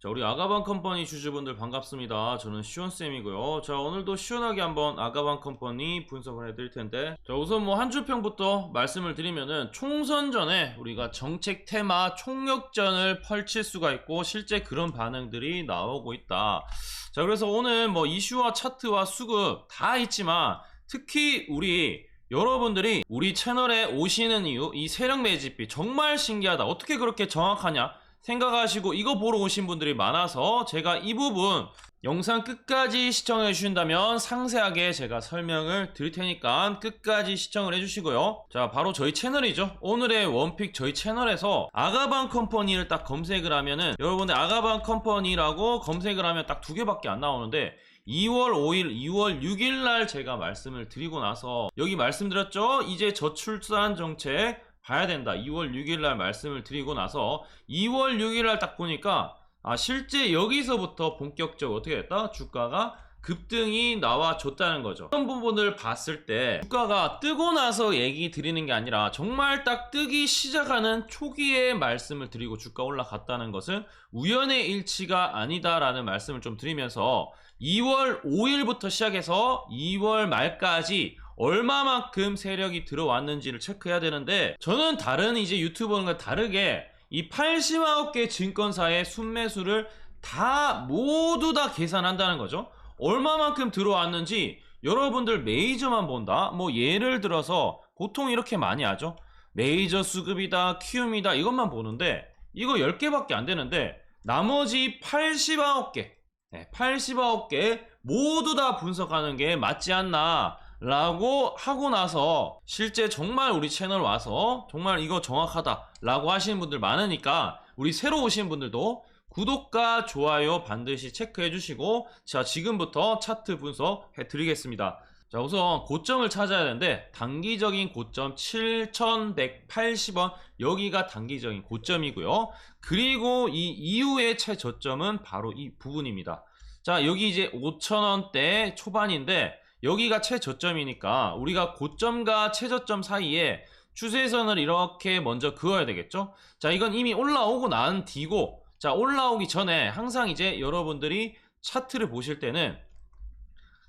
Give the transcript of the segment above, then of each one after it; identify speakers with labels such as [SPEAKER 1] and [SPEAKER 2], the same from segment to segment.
[SPEAKER 1] 자, 우리 아가방 컴퍼니 주주분들 반갑습니다. 저는 시원쌤이고요. 자, 오늘도 시원하게 한번 아가방 컴퍼니 분석을 해드릴 텐데. 자, 우선 뭐 한 주평부터 말씀을 드리면은 총선 전에 우리가 정책 테마 총력전을 펼칠 수가 있고 실제 그런 반응들이 나오고 있다. 자, 그래서 오늘 뭐 이슈와 차트와 수급 다 있지만 특히 우리 여러분들이 우리 채널에 오시는 이유, 이 세력 매집비 정말 신기하다. 어떻게 그렇게 정확하냐? 생각하시고 이거 보러 오신 분들이 많아서 제가 이 부분 영상 끝까지 시청해 주신다면 상세하게 제가 설명을 드릴 테니까 끝까지 시청을 해 주시고요. 자, 바로 저희 채널이죠. 오늘의 원픽 저희 채널에서 아가방 컴퍼니를 딱 검색을 하면은 여러분들 아가방 컴퍼니라고 검색을 하면 딱 두 개밖에 안 나오는데 2월 5일, 2월 6일 날 제가 말씀을 드리고 나서 여기 말씀드렸죠? 이제 저출산 정책 봐야 된다. 2월 6일 날 말씀을 드리고 나서 2월 6일 날 딱 보니까 아 실제 여기서부터 본격적으로 어떻게 됐다? 주가가 급등이 나와줬다는 거죠. 이런 부분을 봤을 때 주가가 뜨고 나서 얘기 드리는 게 아니라 정말 딱 뜨기 시작하는 초기에 말씀을 드리고 주가 올라갔다는 것은 우연의 일치가 아니다라는 말씀을 좀 드리면서 2월 5일부터 시작해서 2월 말까지 얼마만큼 세력이 들어왔는지를 체크해야 되는데 저는 다른 이제 유튜버과 다르게 이 89개 증권사의 순매수를 다 모두 다 계산한다는 거죠. 얼마만큼 들어왔는지 여러분들 메이저만 본다. 뭐 예를 들어서 보통 이렇게 많이 하죠. 메이저 수급이다, 키움이다 이것만 보는데 이거 10개밖에 안 되는데 나머지 89개, 네, 89개 모두 다 분석하는 게 맞지 않나 라고 하고 나서 실제 정말 우리 채널 와서 정말 이거 정확하다 라고 하시는 분들 많으니까 우리 새로 오신 분들도 구독과 좋아요 반드시 체크해 주시고 자 지금부터 차트 분석 해 드리겠습니다. 자 우선 고점을 찾아야 되는데 단기적인 고점 7180원. 여기가 단기적인 고점이고요. 그리고 이 이후의 최저점은 바로 이 부분입니다. 자 여기 이제 5천원대 초반인데 여기가 최저점이니까 우리가 고점과 최저점 사이에 추세선을 이렇게 먼저 그어야 되겠죠? 자 이건 이미 올라오고 난 뒤고 자 올라오기 전에 항상 이제 여러분들이 차트를 보실 때는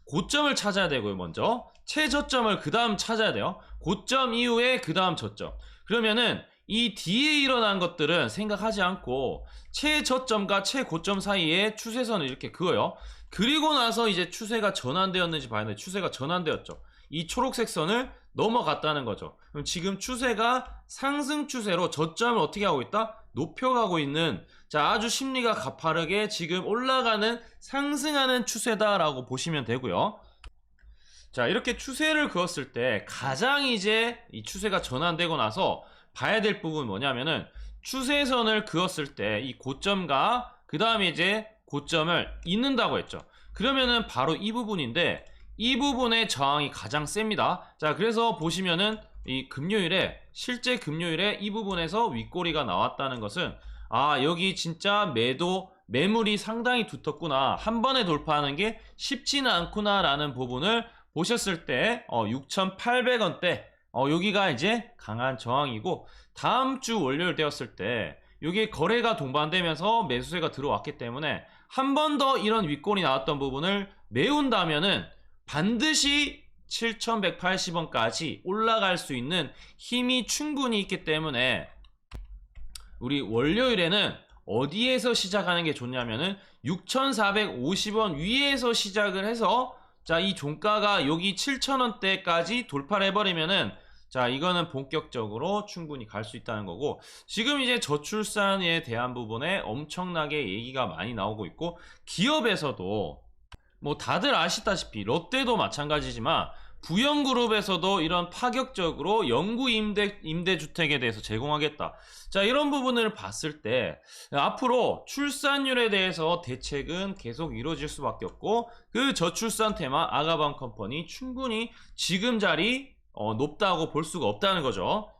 [SPEAKER 1] 고점을 찾아야 되고요 먼저. 최저점을 그 다음 찾아야 돼요. 고점 이후에 그 다음 저점. 그러면은 이 뒤에 일어난 것들은 생각하지 않고 최저점과 최고점 사이에 추세선을 이렇게 그어요. 그리고 나서 이제 추세가 전환되었는지 봐야 돼 추세가 전환되었죠. 이 초록색 선을 넘어갔다는 거죠. 그럼 지금 추세가 상승 추세로 저점을 어떻게 하고 있다? 높여가고 있는 자 아주 심리가 가파르게 지금 올라가는 상승하는 추세다라고 보시면 되고요. 자 이렇게 추세를 그었을 때 가장 이제 이 추세가 전환되고 나서 봐야 될 부분 뭐냐면은 추세선을 그었을 때 이 고점과 그 다음에 이제 고점을 잇는다고 했죠. 그러면은 바로 이 부분인데 이 부분의 저항이 가장 셉니다. 자 그래서 보시면은 이 금요일에 실제 금요일에 이 부분에서 윗꼬리가 나왔다는 것은 아 여기 진짜 매도 매물이 상당히 두텁구나. 한 번에 돌파하는 게 쉽지는 않구나 라는 부분을 보셨을 때 어, 6,800원대 어, 여기가 이제 강한 저항이고 다음 주 월요일 되었을 때 여기 거래가 동반되면서 매수세가 들어왔기 때문에 한 번 더 이런 윗골이 나왔던 부분을 메운다면은 반드시 7,180원까지 올라갈 수 있는 힘이 충분히 있기 때문에 우리 월요일에는 어디에서 시작하는 게 좋냐면은 6,450원 위에서 시작을 해서 자 이 종가가 여기 7,000원대까지 돌파를 해버리면은 자 이거는 본격적으로 충분히 갈 수 있다는 거고 지금 이제 저출산에 대한 부분에 엄청나게 얘기가 많이 나오고 있고 기업에서도 뭐 다들 아시다시피 롯데도 마찬가지지만 부영그룹에서도 이런 파격적으로 영구 임대, 임대주택에 대해서 제공하겠다. 자, 이런 부분을 봤을 때, 앞으로 출산율에 대해서 대책은 계속 이루어질 수밖에 없고, 그 저출산 테마 아가방 컴퍼니 충분히 지금 자리 어, 높다고 볼 수가 없다는 거죠.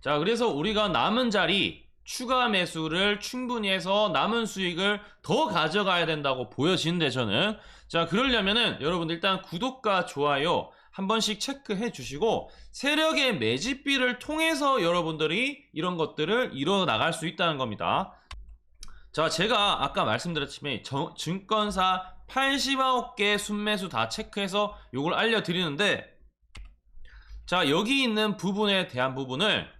[SPEAKER 1] 자, 그래서 우리가 남은 자리, 추가 매수를 충분히 해서 남은 수익을 더 가져가야 된다고 보여지는데 저는 자 그러려면은 여러분들 일단 구독과 좋아요 한 번씩 체크해 주시고 세력의 매집비를 통해서 여러분들이 이런 것들을 이뤄 나갈 수 있다는 겁니다. 자, 제가 아까 말씀드렸지만 정- 증권사 89개 순매수 다 체크해서 요걸 알려드리는데 자, 여기 있는 부분에 대한 부분을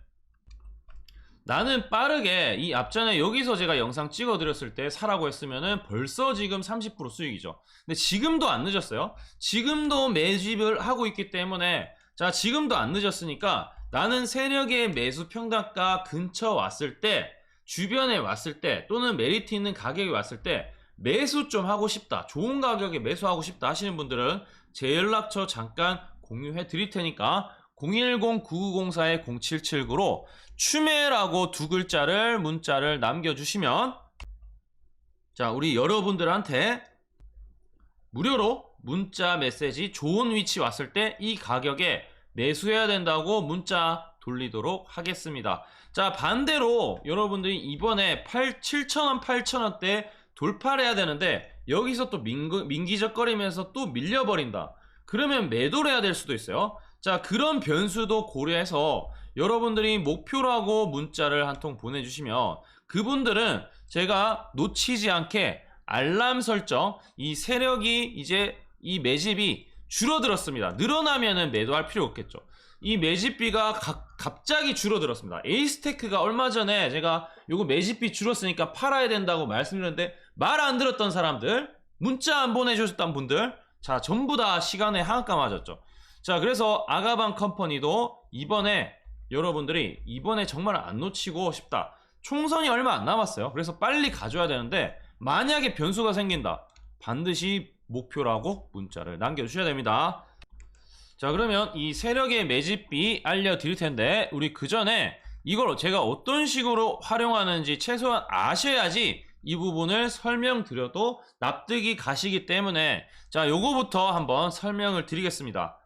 [SPEAKER 1] 나는 빠르게 이 앞전에 여기서 제가 영상 찍어드렸을 때 사라고 했으면은 벌써 지금 30% 수익이죠. 근데 지금도 안 늦었어요. 지금도 매집을 하고 있기 때문에 자, 지금도 안 늦었으니까 나는 세력의 매수 평단가 근처 왔을 때 주변에 왔을 때 또는 메리트 있는 가격이 왔을 때 매수 좀 하고 싶다. 좋은 가격에 매수하고 싶다 하시는 분들은 제 연락처 잠깐 공유해 드릴 테니까 010-9904-0779로 추매라고 두 글자를 문자를 남겨주시면 자 우리 여러분들한테 무료로 문자 메시지 좋은 위치 왔을 때 이 가격에 매수해야 된다고 문자 돌리도록 하겠습니다. 자 반대로 여러분들이 이번에 8, 7,000원, 8,000원대 돌파를 해야 되는데 여기서 또 민기, 민기적거리면서 또 밀려버린다. 그러면 매도를 해야 될 수도 있어요. 자 그런 변수도 고려해서 여러분들이 목표라고 문자를 한 통 보내주시면 그분들은 제가 놓치지 않게 알람 설정 이 세력이 이제 이 매집이 줄어들었습니다. 늘어나면은 매도할 필요 없겠죠. 이 매집비가 가- 갑자기 줄어들었습니다. 에이스테크가 얼마 전에 제가 요거 매집비 줄었으니까 팔아야 된다고 말씀드렸는데 말 안 들었던 사람들, 문자 안 보내주셨던 분들, 자 전부 다 시간에 한가 맞았죠. 자 그래서 아가방 컴퍼니도 이번에 여러분들이 이번에 정말 안 놓치고 싶다. 총선이 얼마 안 남았어요. 그래서 빨리 가져야 되는데 만약에 변수가 생긴다. 반드시 목표라고 문자를 남겨주셔야 됩니다. 자 그러면 이 세력의 매집비 알려드릴 텐데 우리 그 전에 이걸 제가 어떤 식으로 활용하는지 최소한 아셔야지 이 부분을 설명드려도 납득이 가시기 때문에 자 요거부터 한번 설명을 드리겠습니다.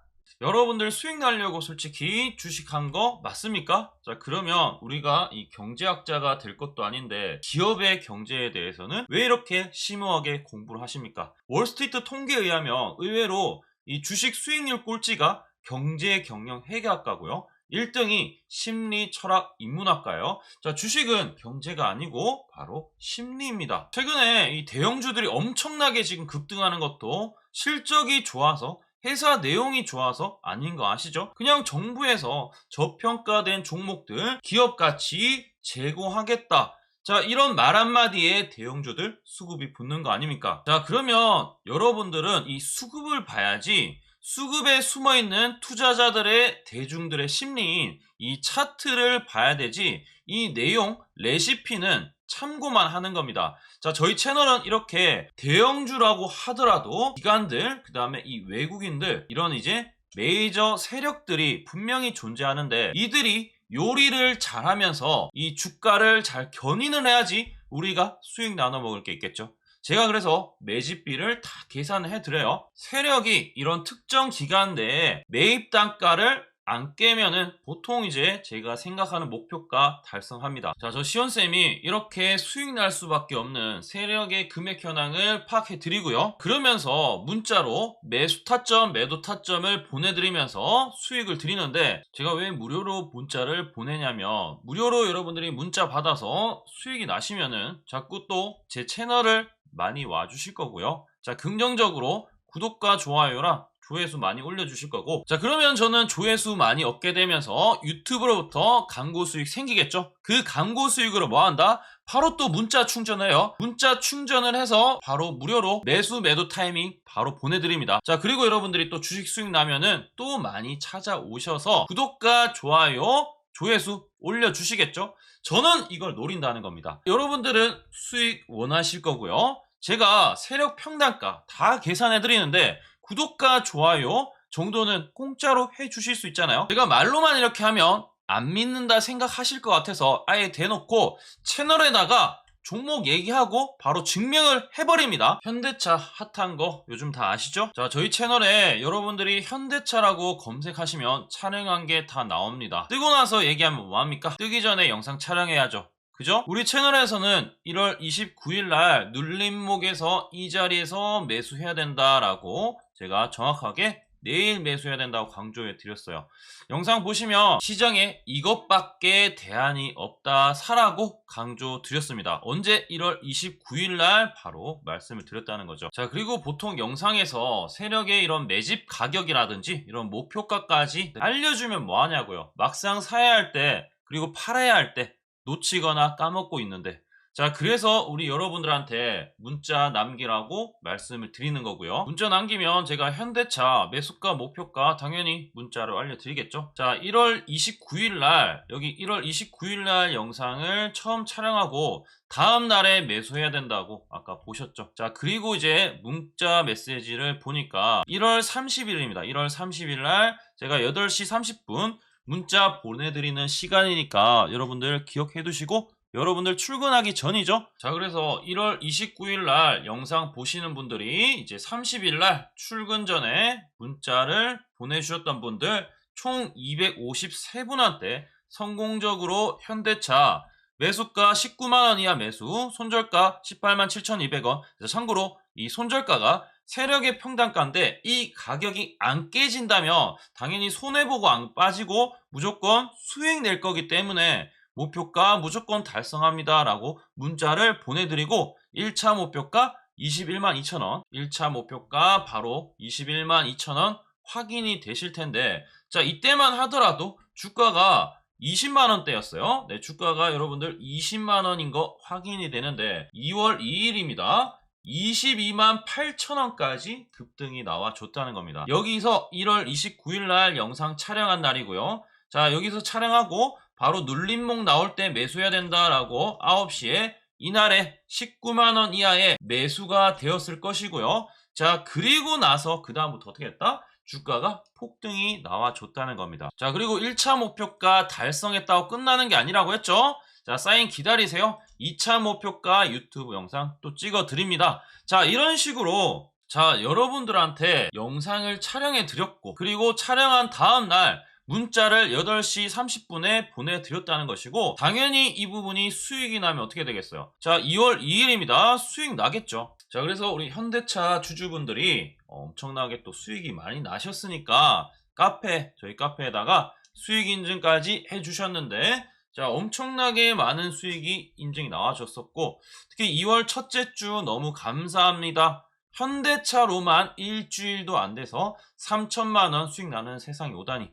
[SPEAKER 1] 여러분들 수익 날려고 솔직히 주식한 거 맞습니까? 자 그러면 우리가 이 경제학자가 될 것도 아닌데 기업의 경제에 대해서는 왜 이렇게 심오하게 공부를 하십니까? 월스트리트 통계에 의하면 의외로 이 주식 수익률 꼴찌가 경제 경영 회계학과고요. 1등이 심리 철학 인문학과예요. 자, 주식은 경제가 아니고 바로 심리입니다. 최근에 이 대형주들이 엄청나게 지금 급등하는 것도 실적이 좋아서 회사 내용이 좋아서 아닌 거 아시죠? 그냥 정부에서 저평가된 종목들 기업 가치 제고하겠다. 자, 이런 말 한마디에 대형주들 수급이 붙는 거 아닙니까? 자, 그러면 여러분들은 이 수급을 봐야지 수급에 숨어 있는 투자자들의 대중들의 심리인 이 차트를 봐야 되지 이 내용 레시피는 참고만 하는 겁니다. 자, 저희 채널은 이렇게 대형주라고 하더라도 기관들, 그 다음에 이 외국인들, 이런 이제 메이저 세력들이 분명히 존재하는데 이들이 요리를 잘하면서 이 주가를 잘 견인을 해야지 우리가 수익 나눠 먹을 게 있겠죠. 제가 그래서 매집비를 다 계산을 해드려요. 세력이 이런 특정 기간 내에 매입 단가를 안 깨면은 보통 이제 제가 생각하는 목표가 달성합니다. 자, 저 시원쌤이 이렇게 수익 날 수밖에 없는 세력의 금액 현황을 파악해 드리고요. 그러면서 문자로 매수 타점, 매도 타점을 보내드리면서 수익을 드리는데 제가 왜 무료로 문자를 보내냐면 무료로 여러분들이 문자 받아서 수익이 나시면은 자꾸 또 제 채널을 많이 와주실 거고요. 자, 긍정적으로 구독과 좋아요랑 조회수 많이 올려주실 거고. 자 그러면 저는 조회수 많이 얻게 되면서 유튜브로부터 광고 수익 생기겠죠? 그 광고 수익으로 뭐 한다? 바로 또 문자 충전해요. 문자 충전을 해서 바로 무료로 매수 매도 타이밍 바로 보내드립니다. 자 그리고 여러분들이 또 주식 수익 나면은 또 많이 찾아오셔서 구독과 좋아요 조회수 올려주시겠죠? 저는 이걸 노린다는 겁니다. 여러분들은 수익 원하실 거고요. 제가 세력 평단가 다 계산해 드리는데 구독과 좋아요 정도는 공짜로 해주실 수 있잖아요. 제가 말로만 이렇게 하면 안 믿는다 생각하실 것 같아서 아예 대놓고 채널에다가 종목 얘기하고 바로 증명을 해버립니다. 현대차 핫한 거 요즘 다 아시죠? 자, 저희 채널에 여러분들이 현대차라고 검색하시면 촬영한 게 다 나옵니다. 뜨고 나서 얘기하면 뭐합니까? 뜨기 전에 영상 촬영해야죠. 그죠? 우리 채널에서는 1월 29일 날 눌림목에서 이 자리에서 매수해야 된다라고 제가 정확하게 내일 매수해야 된다고 강조해 드렸어요. 영상 보시면 시장에 이것밖에 대안이 없다 사라고 강조 드렸습니다. 언제 1월 29일 날 바로 말씀을 드렸다는 거죠. 자, 그리고 보통 영상에서 세력의 이런 매집 가격이라든지 이런 목표가까지 알려주면 뭐 하냐고요. 막상 사야 할 때 그리고 팔아야 할 때 놓치거나 까먹고 있는데 자, 그래서 우리 여러분들한테 문자 남기라고 말씀을 드리는 거고요. 문자 남기면 제가 현대차 매수가 목표가 당연히 문자로 알려드리겠죠. 자, 1월 29일 날 여기 1월 29일 날 영상을 처음 촬영하고 다음 날에 매수해야 된다고 아까 보셨죠. 자, 그리고 이제 문자 메시지를 보니까 1월 30일입니다. 1월 30일 날 제가 8시 30분 문자 보내드리는 시간이니까 여러분들 기억해 두시고 여러분들 출근하기 전이죠. 자, 그래서 1월 29일 날 영상 보시는 분들이 이제 30일 날 출근 전에 문자를 보내주셨던 분들 총 253분한테 성공적으로 현대차 매수가 19만원 이하 매수, 손절가 18만 7,200원. 그래서 참고로 이 손절가가 세력의 평단가인데 이 가격이 안 깨진다면 당연히 손해보고 안 빠지고 무조건 수익 낼 거기 때문에 목표가 무조건 달성합니다. 라고 문자를 보내드리고 1차 목표가 21만 2천원, 1차 목표가 바로 21만 2천원 확인이 되실 텐데 자 이때만 하더라도 주가가 20만원대였어요. 네, 주가가 여러분들 20만원인 거 확인이 되는데 2월 2일입니다. 22만 8천원까지 급등이 나와줬다는 겁니다. 여기서 1월 29일 날 영상 촬영한 날이고요. 자, 여기서 촬영하고 바로 눌림목 나올 때 매수해야 된다라고 9시에 이날에 19만원 이하의 매수가 되었을 것이고요. 자, 그리고 나서 그 다음부터 어떻게 했다? 주가가 폭등이 나와줬다는 겁니다. 자, 그리고 1차 목표가 달성했다고 끝나는 게 아니라고 했죠? 자, 사인 기다리세요. 2차 목표가 유튜브 영상 또 찍어 드립니다. 자, 이런 식으로 자, 여러분들한테 영상을 촬영해 드렸고, 그리고 촬영한 다음 날 문자를 8시 30분에 보내드렸다는 것이고, 당연히 이 부분이 수익이 나면 어떻게 되겠어요? 자, 2월 2일입니다. 수익 나겠죠. 자, 그래서 우리 현대차 주주분들이 엄청나게 또 수익이 많이 나셨으니까, 카페, 저희 카페에다가 수익 인증까지 해주셨는데, 자, 엄청나게 많은 수익이 인증이 나와줬었고, 특히 2월 첫째 주 너무 감사합니다. 현대차로만 일주일도 안 돼서 3천만원 수익 나는 세상이 오다니.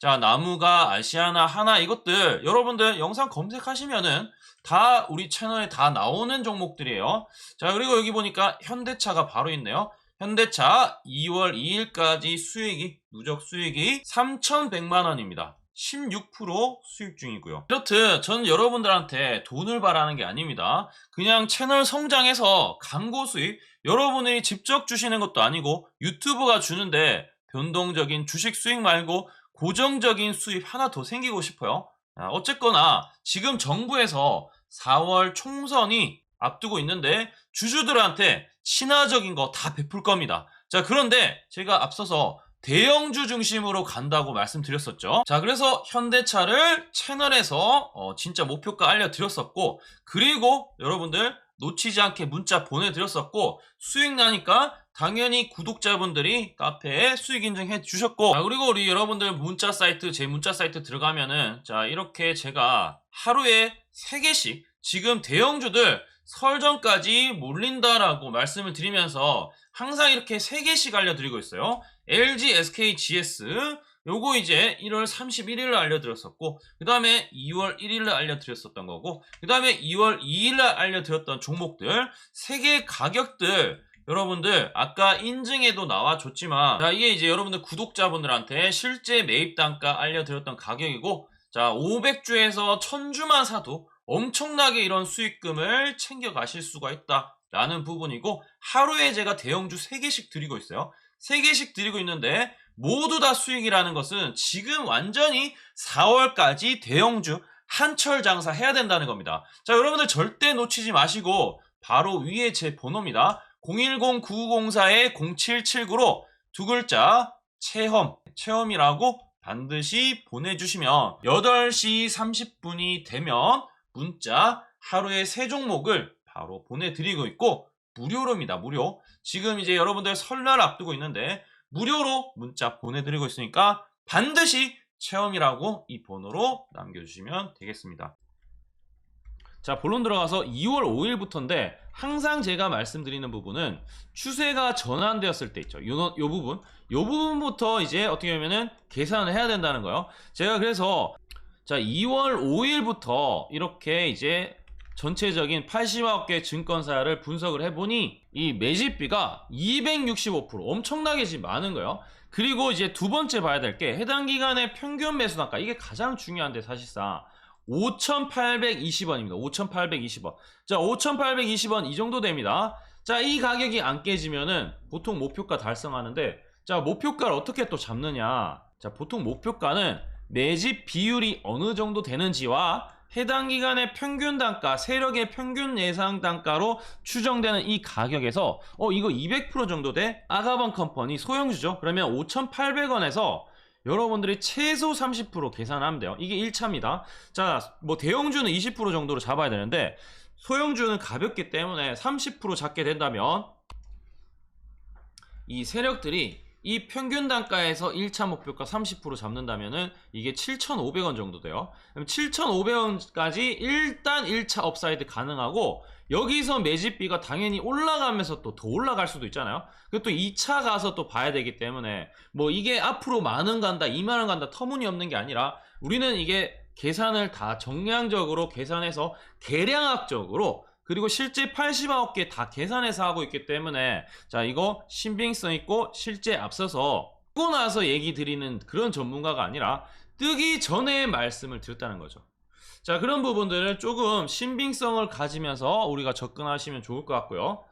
[SPEAKER 1] 자, 나무가 아시아나 하나 이것들 여러분들 영상 검색하시면은 다 우리 채널에 다 나오는 종목들이에요. 자, 그리고 여기 보니까 현대차가 바로 있네요. 현대차 2월 2일까지 수익이, 누적 수익이 3,100만원입니다. 16% 수익 중이고요. 이렇듯 저는 여러분들한테 돈을 바라는 게 아닙니다. 그냥 채널 성장해서 광고 수익 여러분이 직접 주시는 것도 아니고 유튜브가 주는데 변동적인 주식 수익 말고 고정적인 수입 하나 더 생기고 싶어요. 아, 어쨌거나 지금 정부에서 4월 총선이 앞두고 있는데 주주들한테 친화적인 거 다 베풀 겁니다. 자, 그런데 제가 앞서서 대형주 중심으로 간다고 말씀드렸었죠. 자, 그래서 현대차를 채널에서 어, 진짜 목표가 알려드렸었고, 그리고 여러분들 놓치지 않게 문자 보내드렸었고, 수익 나니까 당연히 구독자분들이 카페에 수익 인증해 주셨고, 자, 그리고 우리 여러분들 문자 사이트, 제 문자 사이트 들어가면은, 자, 이렇게 제가 하루에 3개씩 지금 대형주들 설전까지 몰린다라고 말씀을 드리면서 항상 이렇게 3개씩 알려드리고 있어요. LG, SK, GS 요거 이제 1월 31일날 알려드렸었고 그 다음에 2월 1일날 알려드렸었던 거고 그 다음에 2월 2일날 알려드렸던 종목들 3개 가격들 여러분들 아까 인증에도 나와줬지만 자 이게 이제 여러분들 구독자분들한테 실제 매입 단가 알려드렸던 가격이고 자 500주에서 1000주만 사도 엄청나게 이런 수익금을 챙겨 가실 수가 있다 라는 부분이고 하루에 제가 대형주 3개씩 드리고 있어요 3개씩 드리고 있는데 모두 다 수익이라는 것은 지금 완전히 4월까지 대형주 한철 장사 해야 된다는 겁니다. 자, 여러분들 절대 놓치지 마시고 바로 위에 제 번호입니다. 010-9904-0779로 두 글자 체험, 체험이라고 반드시 보내주시면 8시 30분이 되면 문자 하루에 세 종목을 바로 보내드리고 있고 무료로입니다. 무료. 지금 이제 여러분들 설날 앞두고 있는데 무료로 문자 보내드리고 있으니까 반드시 체험이라고 이 번호로 남겨주시면 되겠습니다. 자, 본론 들어가서 2월 5일부터인데 항상 제가 말씀드리는 부분은 추세가 전환되었을 때 있죠. 요, 요 부분. 요 부분부터 이제 어떻게 보면은 계산을 해야 된다는 거예요. 제가 그래서 자, 2월 5일부터 이렇게 이제 전체적인 80억 개 증권사를 분석을 해보니 이 매집비가 265% 엄청나게 지금 많은 거예요. 그리고 이제 두 번째 봐야 될 게 해당 기간의 평균 매수 단가 이게 가장 중요한데 사실상 5,820원입니다. 5,820원. 자, 5,820원 이 정도 됩니다. 자, 이 가격이 안 깨지면은 보통 목표가 달성하는데 자, 목표가를 어떻게 또 잡느냐? 자, 보통 목표가는 매집 비율이 어느 정도 되는지와 해당 기간의 평균 단가, 세력의 평균 예상 단가로 추정되는 이 가격에서 어 이거 200% 정도 돼? 아가방 컴퍼니 소형주죠. 그러면 5,800원에서 여러분들이 최소 30% 계산하면 돼요. 이게 1차입니다. 자, 뭐 대형주는 20% 정도로 잡아야 되는데 소형주는 가볍기 때문에 30% 잡게 된다면 이 세력들이 이 평균 단가에서 1차 목표가 30% 잡는다면은 이게 7,500원 정도 돼요. 그럼 7,500원까지 일단 1차 업사이드 가능하고 여기서 매집비가 당연히 올라가면서 또 더 올라갈 수도 있잖아요. 그리고 또 2차 가서 또 봐야 되기 때문에 뭐 이게 앞으로 만원 간다, 2만 원 간다 터무니없는 게 아니라 우리는 이게 계산을 다 정량적으로 계산해서 계량학적으로 그리고 실제 89개 다 계산해서 하고 있기 때문에 자 이거 신빙성 있고 실제 앞서서 뜨고 나서 얘기 드리는 그런 전문가가 아니라 뜨기 전에 말씀을 드렸다는 거죠. 자 그런 부분들을 조금 신빙성을 가지면서 우리가 접근하시면 좋을 것 같고요.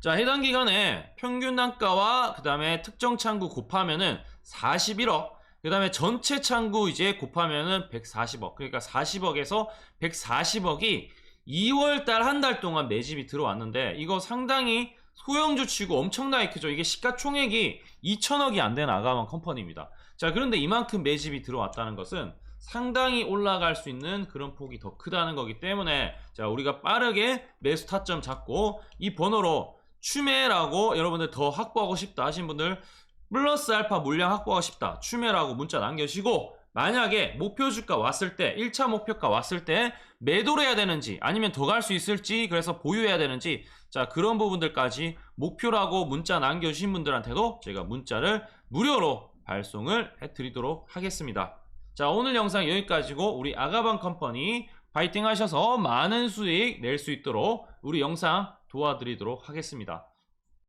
[SPEAKER 1] 자 해당 기간에 평균 단가와 그 다음에 특정 창구 곱하면은 41억 그 다음에 전체 창구 이제 곱하면은 140억 그러니까 40억에서 140억이 2월 달 한 달 동안 매집이 들어왔는데 이거 상당히 소형주 치고 엄청나게 크죠. 이게 시가총액이 2천억이 안 되는 아가만 컴퍼니입니다. 자, 그런데 이만큼 매집이 들어왔다는 것은 상당히 올라갈 수 있는 그런 폭이 더 크다는 거기 때문에 자, 우리가 빠르게 매수 타점 잡고 이 번호로 추매라고 여러분들 더 확보하고 싶다 하신 분들 플러스 알파 물량 확보하고 싶다 추매라고 문자 남겨주시고 만약에 목표 주가 왔을 때 1차 목표가 왔을 때 매도를 해야 되는지 아니면 더 갈 수 있을지 그래서 보유해야 되는지 자 그런 부분들까지 목표라고 문자 남겨주신 분들한테도 제가 문자를 무료로 발송을 해드리도록 하겠습니다. 자 오늘 영상 여기까지고 우리 아가방 컴퍼니 파이팅 하셔서 많은 수익 낼 수 있도록 우리 영상 도와드리도록 하겠습니다